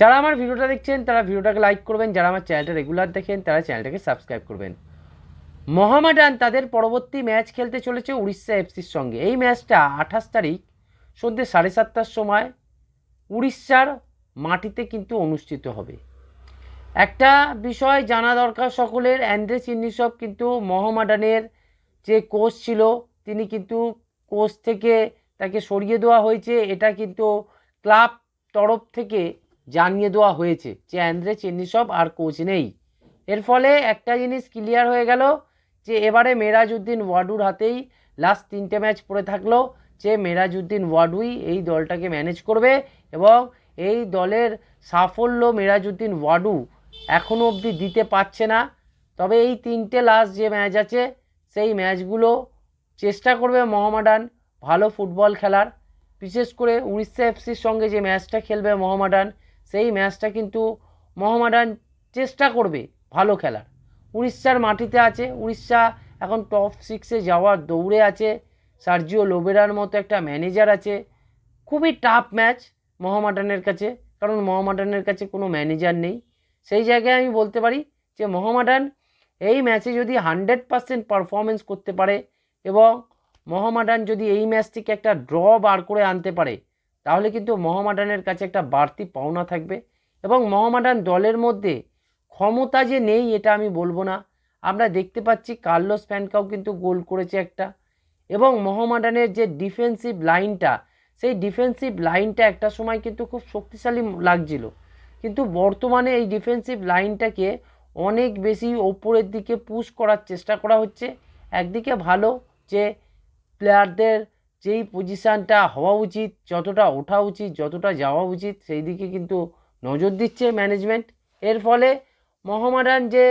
যারা আমার ভিডিওটা দেখছেন, তারা ভিডিওটাকে লাইক করবেন। যারা আমার চ্যানেলটা রেগুলার দেখেন, তারা চ্যানেলটাকে সাবস্ক্রাইব করবেন। মোহামেডান তাদের পরবর্তী ম্যাচ খেলতে চলেছে উড়িষ্যা এফসির সঙ্গে। এই ম্যাচটা আঠাশ তারিখ সন্ধ্যে সাড়ে সাতটার সময় উড়িষ্যার মাটিতে কিন্তু অনুষ্ঠিত হবে। একটা বিষয় জানা দরকার সকলের, অ্যান্ড্রে চিন্নিসব কিন্তু মোহামেডানের যে কোচ ছিল, তিনি কিন্তু কোচ থেকে তাকে সরিয়ে দেওয়া হয়েছে। এটা কিন্তু ক্লাব তরফ থেকে জানিয়ে দেওয়া হয়েছে যে অ্যান্দ্রে চেন্নিসব আর কোচ নেই। এর ফলে একটা জিনিস ক্লিয়ার হয়ে গেল যে এবারে মেরাজউদ্দিন ওয়াডুর হাতেই লাস্ট তিনটে ম্যাচ পড়ে থাকল যে মেরাজউদ্দিন ওয়াডুই এই দলটাকে ম্যানেজ করবে এবং এই দলের সাফল্য মেরাজউদ্দিন ওয়াডু এখনও অবধি দিতে পারছে না। তবে এই তিনটে লাস্ট যে ম্যাচ আছে, সেই ম্যাচগুলো চেষ্টা করবে মোহামেডান ভালো ফুটবল খেলার। বিশেষ করে উড়িষ্যা এফসির সঙ্গে যে ম্যাচটা খেলবে মোহামেডান সেই ম্যাচটা কিন্তু মোহামেডান চেষ্টা করবে ভালো খেলার। উড়িষ্যার মাটিতে আছে, উড়িষ্যা এখন টপ সিক্সে যাওয়ার দৌড়ে আছে, সার্জিও লোবেরার মতো একটা ম্যানেজার আছে। খুবই টাফ ম্যাচ মোহামেডানের কাছে, কারণ মোহামেডানের কাছে কোনো ম্যানেজার নেই। সেই জায়গায় আমি বলতে পারি যে মোহামেডান এই ম্যাচে যদি হান্ড্রেড পার্সেন্ট পারফরমেন্স করতে পারে এবং মোহামেডান যদি এই ম্যাচ থেকে একটা ড্র বার করে আনতে পারে তাহলে কিন্তু মহামাডানের কাছে একটা বাড়তি পাওনা থাকবে এবং মহামাডান দলের মধ্যে ক্ষমতা যে নেই এটা আমি বলব না। আমরা দেখতে পাচ্ছি কার্লোস প্যানকাও কিন্তু গোল করেছে একটা এবং মহামাডানের যে ডিফেন্সিভ লাইনটা, সেই ডিফেন্সিভ লাইনটা একটা সময় কিন্তু খুব শক্তিশালী লাগছিল। কিন্তু বর্তমানে এই ডিফেন্সিভ লাইনটাকে অনেক বেশি ওপরের দিকে পুশ করার চেষ্টা করা হচ্ছে। একদিকে ভালো যে প্লেয়ারদের যেই পজিশানটা হওয়া উচিত, যতটা ওঠা উচিত, যতটা যাওয়া উচিত, সেই দিকে কিন্তু নজর দিচ্ছে ম্যানেজমেন্ট এর ফলে মোহামেডান যে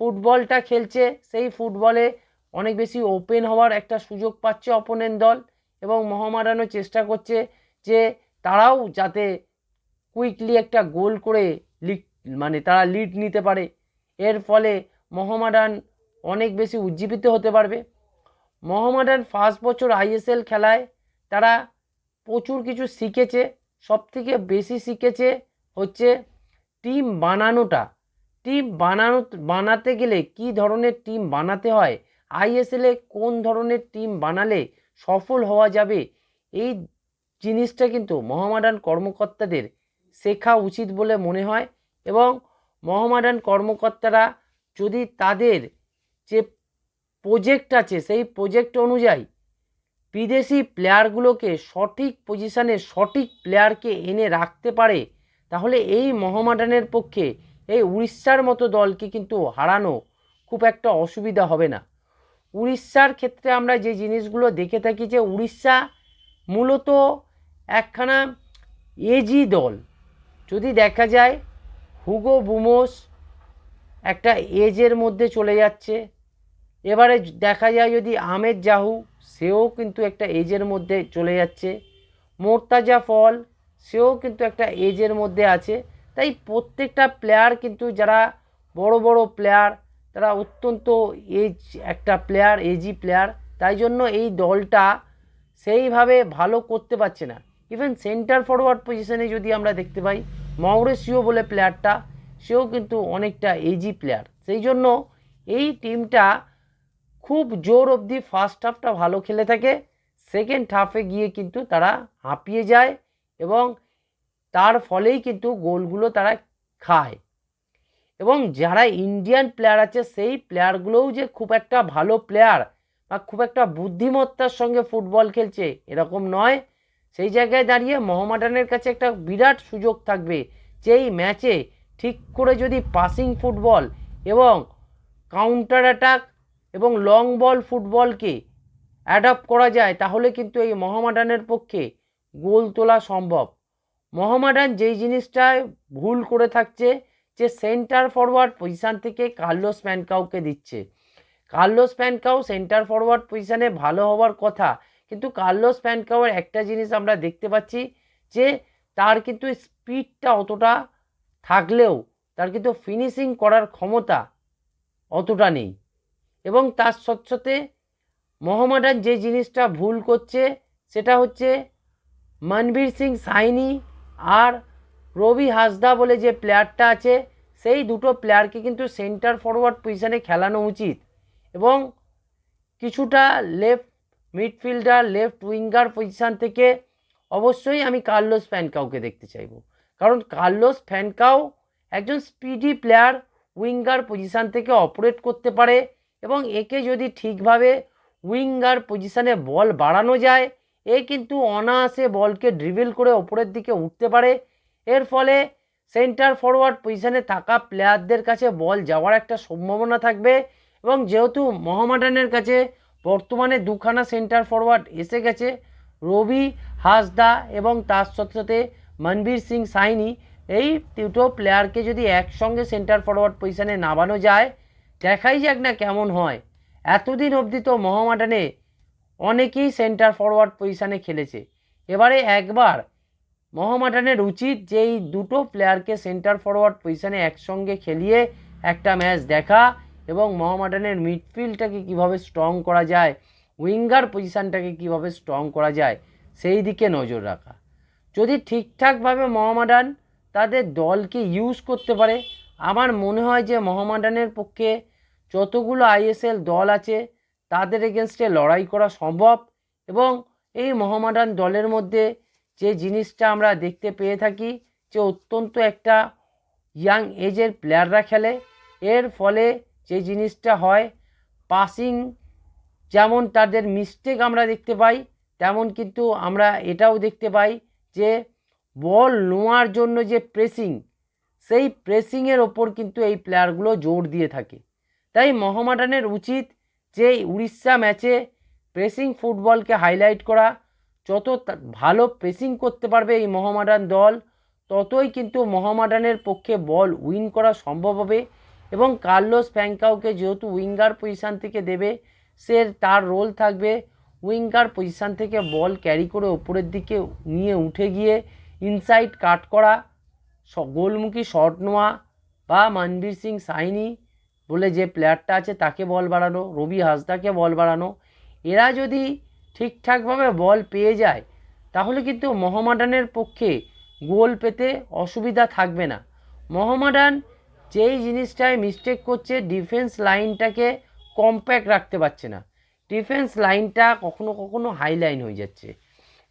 ফুটবলটা খেলছে, সেই ফুটবলে অনেক বেশি ওপেন হওয়ার একটা সুযোগ পাচ্ছে অপোনেন্ট দল এবং মোহামেডানও চেষ্টা করছে যে তারাও যাতে কুইকলি একটা গোল করে লিড মানে তারা লিড নিতে পারে। এর ফলে মোহামেডান অনেক বেশি উজ্জীবিত হতে পারবে। মোহামেডান ফার্স্ট বছর আইএসএল খেলায় তারা প্রচুর কিছু শিখেছে। সবথেকে বেশি শিখেছে হচ্ছে টিম বানানোটা। টিম বানানো, বানাতে গেলে কি ধরনের টিম বানাতে হয়? আইএসএলে কোন ধরনের টিম বানালে সফল হওয়া যাবে? এই জিনিসটা কিন্তু মোহামেডান কর্মকর্তাদের শেখা উচিত বলে মনে হয়। এবং মোহামেডান কর্মকর্তারা যদি তাদের যে প্রজেক্ট আছে, সেই প্রজেক্ট অনুযায়ী বিদেশি প্লেয়ারগুলোকে সঠিক পজিশানে সঠিক প্লেয়ারকে এনে রাখতে পারে, তাহলে এই মহমাডানের পক্ষে এই উড়িষ্যার মতো দলকে কিন্তু হারানো খুব একটা অসুবিধা হবে না। উড়িষ্যার ক্ষেত্রে আমরা যে জিনিসগুলো দেখে থাকি যে উড়িষ্যা মূলত একখানা এজি দল। যদি দেখা যায়, হুগো বুমোস একটা এজের মধ্যে চলে যাচ্ছে এবারে দেখা যায় যদি আমেদ জাহু, সেও কিন্তু একটা এজের মধ্যে চলে যাচ্ছে। মোর্তাজা ফল, সেও কিন্তু একটা এজের মধ্যে আছে। তাই প্রত্যেকটা প্লেয়ার কিন্তু যারা বড় বড় প্লেয়ার তারা অত্যন্ত এজ একটা প্লেয়ার এজি প্লেয়ার তাই জন্য এই দলটা সেইভাবে ভালো করতে পারছে না। ইভেন সেন্টার ফরওয়ার্ড পজিশনে যদি আমরা দেখতে পাই মৌরেসিও বলে প্লেয়ারটা সেও কিন্তু অনেকটা এজি প্লেয়ার সেই জন্য এই টিমটা খুব জোর অবধি ফার্স্ট হাফটা ভালো খেলে থাকে। সেকেন্ড হাফে গিয়ে কিন্তু তারা হাঁপিয়ে যায় এবং তার ফলেই কিন্তু গোলগুলো তারা খায়। এবং যারা ইন্ডিয়ান প্লেয়ার আছে, সেই প্লেয়ারগুলোও যে খুব একটা ভালো প্লেয়ার বা খুব একটা বুদ্ধিমত্তার সঙ্গে ফুটবল খেলছে, এরকম নয়। সেই জায়গায় দাঁড়িয়ে মোহামেডানের কাছে একটা বিরাট সুযোগ থাকবে, যেই ম্যাচে ঠিক করে যদি পাসিং ফুটবল এবং কাউন্টার অ্যাটাক এবং লং বল ফুটবলকে অ্যাডাপ্ট করা যায়, তাহলে কিন্তু এই মহামাডানের পক্ষে গোল তোলা সম্ভব। মহামাডান যেই জিনিসটায় ভুল করে থাকছে, যে সেন্টার ফরওয়ার্ড পজিশান থেকে কার্লোস প্যানকাউকে দিচ্ছে। কার্লোস প্যানকাউ সেন্টার ফরওয়ার্ড পজিশানে ভালো হওয়ার কথা, কিন্তু কার্লোস প্যানকাউয়ের একটা জিনিস আমরা দেখতে পাচ্ছি, যে তার কিন্তু স্পিডটা অতটা থাকলেও, তার কিন্তু ফিনিশিং করার ক্ষমতা অতটা নেই। এবং তার সত্ত্বে মোহামেডান যে জিনিসটা ভুল করছে, সেটা হচ্ছে মনবীর সিং সাইনি আর রবি হাসদা বলে যে প্লেয়ারটা আছে, সেই দুটো প্লেয়ারকে কিন্তু সেন্টার ফরওয়ার্ড পজিশানে খেলানো উচিত। এবং কিছুটা left midfielder, left winger position থেকে অবশ্যই আমি কার্লোস ফ্যানকাউকে দেখতে চাইব। কারণ কার্লোস ফ্যানকাও একজন স্পিডি প্লেয়ার, উইঙ্গার পজিশান থেকে অপারেট করতে পারে এবং একে যদি ঠিকভাবে উইঙ্গার পজিশানে বল বাড়ানো যায়, এ কিন্তু অনায়াসে বলকে ড্রিবেল করে ওপরের দিকে উঠতে পারে। এর ফলে সেন্টার ফরওয়ার্ড পজিশানে থাকা প্লেয়ারদের কাছে বল যাওয়ার একটা সম্ভাবনা থাকবে এবং যেহেতু মোহামেডানের কাছে বর্তমানে দুখানা সেন্টার ফরওয়ার্ড এসে গেছে, রবি, হাসদা এবং তার সাথে সাথে মনবীর সিং সাইনি, এই দুটো প্লেয়ারকে যদি একসঙ্গে সেন্টার ফরওয়ার্ড পজিশানে নামানো যায় দেখাই যাক না কেমন হয়। এতদিন অবধি তো মোহামেডানে অনেকেই সেন্টার ফরওয়ার্ড পজিশানে খেলেছে। এবারে একবার মোহামেডানের উচিত যে এই দুটো প্লেয়ারকে সেন্টার ফরওয়ার্ড পজিশানে একসঙ্গে খেলিয়ে একটা ম্যাচ দেখা এবং মোহামেডানের মিডফিল্ডটাকে কীভাবে স্ট্রং করা যায় উইঙ্গার পজিশানটাকে কীভাবে স্ট্রং করা যায়, সেই দিকে নজর রাখা। যদি ঠিকঠাকভাবে মোহামেডান তাদের দলকে ইউজ করতে পারে, আমার মনে হয় যে মোহামেডানের পক্ষে যতগুলো আইএসএল দল আছে, তাদের এগেনস্টে লড়াই করা সম্ভব এবং এই মোহামেডান দলের মধ্যে যে জিনিসটা আমরা দেখতে পেয়ে থাকি, যে অত্যন্ত একটা ইয়াং এজের প্লেয়াররা খেলে, এর ফলে যে জিনিসটা হয় পাসিং যেমন তাদের মিস্টেক আমরা দেখতে পাই, তেমন কিন্তু আমরা এটাও দেখতে পাই যে বল নোয়ার জন্য যে প্রেসিং সেই প্রেসিংয়ের ওপর কিন্তু এই প্লেয়ারগুলো জোর দিয়ে থাকে। তাই মোহামেডানের উচিত যে উড়িষ্যা ম্যাচে প্রেসিং ফুটবলকে হাইলাইট করা। যত ভালো প্রেসিং করতে পারবে এই মোহামেডান দল, ততই কিন্তু মোহামেডানের পক্ষে বল উইন করা সম্ভব হবে এবং কার্লোস ফ্যাঙ্কাওকে যেহেতু উইঙ্গার পজিশান থেকে দেবে, সে তার রোল থাকবে। উইঙ্গার পজিশান থেকে বল ক্যারি করে ওপরের দিকে নিয়ে উঠে গিয়ে ইনসাইড কাট করা। গোলমুখী শট নেওয়া বা মনবীর সিং সাইনি বলে যে প্লেয়ারটা আছে তাকে বল বাড়ানো, রবি হাসদাকে বল বাড়ানো, এরা যদি ঠিকঠাকভাবে বল পেয়ে যায়, তাহলে কিন্তু মোহামেডানের পক্ষে গোল পেতে অসুবিধা থাকবে না। মোহামেডান যেই জিনিসটায় মিস্টেক করছে ডিফেন্স লাইনটাকে কম্প্যাক্ট রাখতে পারছে না। ডিফেন্স লাইনটা কখনো কখনো হাই লাইন হয়ে যাচ্ছে।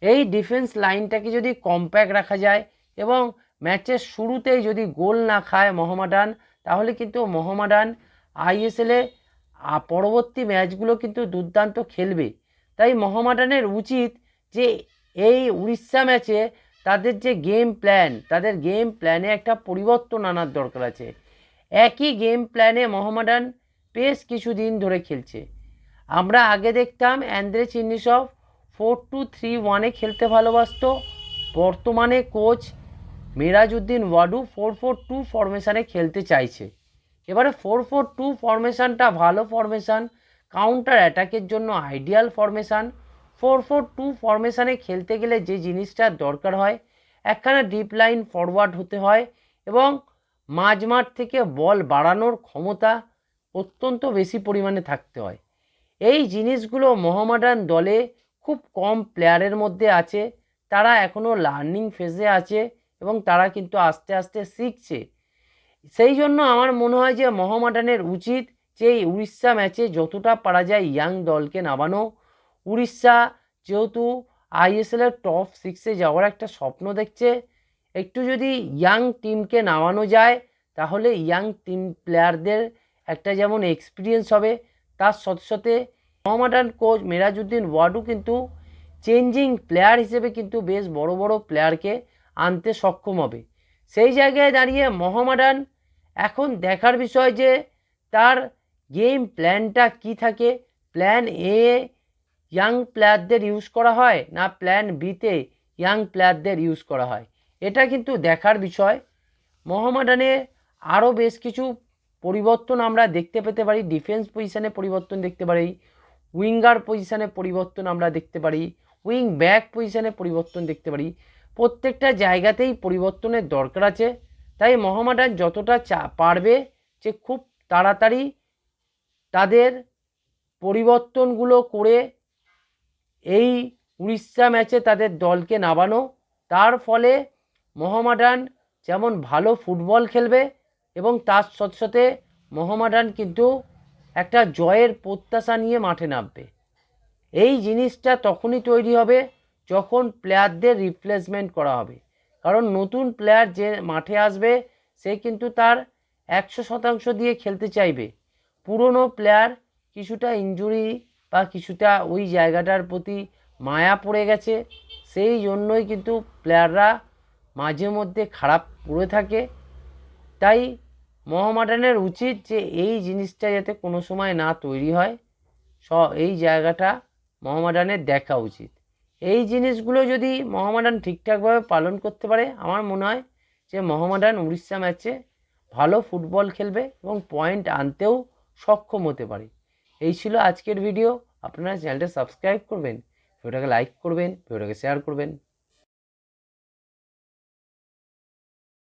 এই ডিফেন্স লাইনটাকে যদি কম্প্যাক্ট রাখা যায় এবং ম্যাচের শুরুতেই যদি গোল না খায় মোহামেডান, তাহলে কিন্তু মোহামেডান আইএসএলে পরবর্তী ম্যাচগুলো কিন্তু দুর্দান্ত খেলবে। তাই মোহামেডানের উচিত যে এই উড়িষ্যা ম্যাচে তাদের যে গেম প্ল্যান, তাদের গেম প্ল্যানে একটা পরিবর্তন আনার দরকার আছে। একই গেম প্ল্যানে মোহামেডান বেশ কিছুদিন ধরে খেলছে। আমরা আগে দেখতাম Andre Chernyshov four two three ওয়ানে খেলতে ভালোবাসতো। বর্তমানে coach Mehrajuddin Wadoo four four two ফরমেশানে খেলতে চাইছে। এবারে ফোর ফোর টু ফরমেশানটা ভালো ফরমেশান কাউন্টার অ্যাটাকের জন্য ideal formation four four two ফরমেশানে খেলতে গেলে যে জিনিসটার দরকার হয়, একখানা ডিপ লাইন ফরওয়ার্ড হতে হয় এবং মাঝমাঠ থেকে বল বাড়ানোর ক্ষমতা অত্যন্ত বেশি পরিমাণে থাকতে হয়। এই জিনিসগুলো মোহামেডান দলে খুব কম প্লেয়ারের মধ্যে আছে, তারা এখনও লার্নিং ফেজে আছে এবং তারা কিন্তু আস্তে আস্তে শিখছে। সেই জন্য আমার মনে হয় যে মোহামেডানের উচিত যে এই উড়িষ্যা ম্যাচে যতটা পারা যায় ইয়াং দলকে নামানো। উড়িষ্যা যেহেতু আইএসএলের টপ সিক্সে যাওয়ার একটা স্বপ্ন দেখছে, একটু যদি ইয়াং টিমকে নামানো যায়, তাহলে ইয়াং টিম প্লেয়ারদের একটা যেমন এক্সপিরিয়েন্স হবে। তার সাথে সাথে মোহামেডান কোচ মেরাজউদ্দিন ওয়াডু কিন্তু চেঞ্জিং প্লেয়ার হিসেবে কিন্তু বেশ বড় বড় প্লেয়ারকে আনতে সক্ষম হবে। সেই জায়গায় দাঁড়িয়ে মোহামেডান এখন দেখার বিষয় যে তার গেম প্ল্যানটা কি থাকে? প্ল্যান এ ইয়াং প্লেয়ারদের ইউজ করা হয় না প্ল্যান বিতে ইয়াং প্লেয়ারদের ইউজ করা হয়? এটা কিন্তু দেখার বিষয়। মোহামেডানে আরও বেশ কিছু পরিবর্তন আমরা দেখতে পেতে পারি। ডিফেন্স পজিশানে পরিবর্তন দেখতে পারি। উইঙ্গার পজিশানে পরিবর্তন আমরা দেখতে পারি। উইং ব্যাক পজিশানে পরিবর্তন দেখতে পারি। প্রত্যেকটা জায়গাতেই পরিবর্তনের দরকার আছে। তাই মোহামেডান যতটা চা পারবে যে খুব তাড়াতাড়ি তাদের পরিবর্তনগুলো করে এই উড়িষ্যা ম্যাচে তাদের দলকে নামানো। তার ফলে মোহামেডান যেমন ভালো ফুটবল খেলবে এবং তার সাথে সাথে মোহামেডান কিন্তু একটা জয়ের প্রত্যাশা নিয়ে মাঠে নামবে। এই জিনিসটা তখনই তৈরি হবে যখন প্লেয়ারদের রিপ্লেসমেন্ট করা হবে। কারণ নতুন প্লেয়ার যে মাঠে আসবে, সে কিন্তু তার একশো শতাংশ দিয়ে খেলতে চাইবে। পুরনো প্লেয়ার কিছুটা ইনজুরি বা কিছুটা ওই জায়গাটার প্রতি মায়া পড়ে গেছে, সেই জন্যই কিন্তু প্লেয়াররা মাঝে মধ্যে খারাপ পড়ে থাকে। তাই মোহামেডানের উচিত যে এই জিনিসটা যাতে কোনো সময় না তৈরি হয়, স এই জায়গাটা মোহামেডানের দেখা উচিত। এই জিনিসগুলো যদি মোহামেডান ঠিকঠাকভাবে পালন করতে পারে, আমার মনে হয় যে মোহামেডান উড়িষ্যা ম্যাচে ভালো ফুটবল খেলবে এবং পয়েন্ট আনতেও সক্ষম হতে পারে। এই ছিল আজকের ভিডিও। আপনারা চ্যানেলটা সাবস্ক্রাইব করবেন, ভিডিওটাকে লাইক করবেন, ভিডিওটাকে শেয়ার করবেন।